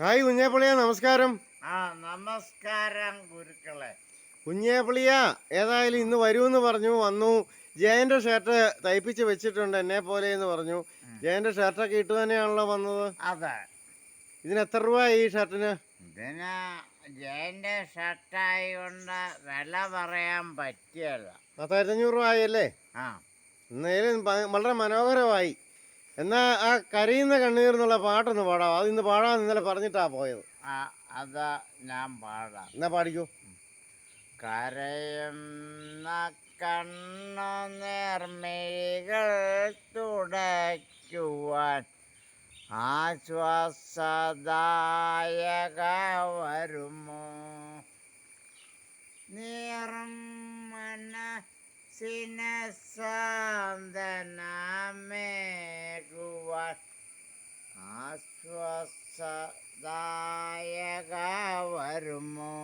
Hi കുഞ്ഞേപ്പിളിയ നമസ്കാരം. ആ നമസ്കാരം ഗുരുക്കളെ. കുഞ്ഞേപ്പിളിയ ഏതായാലും ഇന്ന് വരുമെന്ന് പറഞ്ഞു വന്നു. ജയന്റെ ഷർട്ട് തയ്പ്പിച്ച് വെച്ചിട്ടുണ്ട് എന്നെ പോലെ എന്ന് പറഞ്ഞു. ജയന്റെ ഷർട്ടൊക്കെ ഇട്ട് തന്നെയാണല്ലോ വന്നത്. അതെ. ഇതിന് എത്ര രൂപ ഈ ഷർട്ടിന് ഇതിന് ജയന്റെ ഷർട്ടായി കൊണ്ട് വില പറയാൻ പറ്റിയല്ല. പത്തായിരത്തഞ്ഞൂറ് രൂപ ആയല്ലേ ആ. എന്നാലും വളരെ മനോഹരമായി. എന്നാ ആ കരയുന്ന കണ്ണീർ എന്നുള്ള പാട്ടൊന്ന് പാടാം അത് ഇന്ന് പാടാൻ ഇന്നലെ പറഞ്ഞിട്ടാ പോയത്. ആ അത് ഞാൻ പാടാം. എന്നാ പാടിക്കൂ. കരയുന്ന കണ്ണു നേർമേകൾ തുടയ്ക്കുവാൻ ആശ്വാസദായക വരുമോ നിർമ്മനസിനസാന്തനമേകുവാൻ ആശ്വാസദായക വരുമോ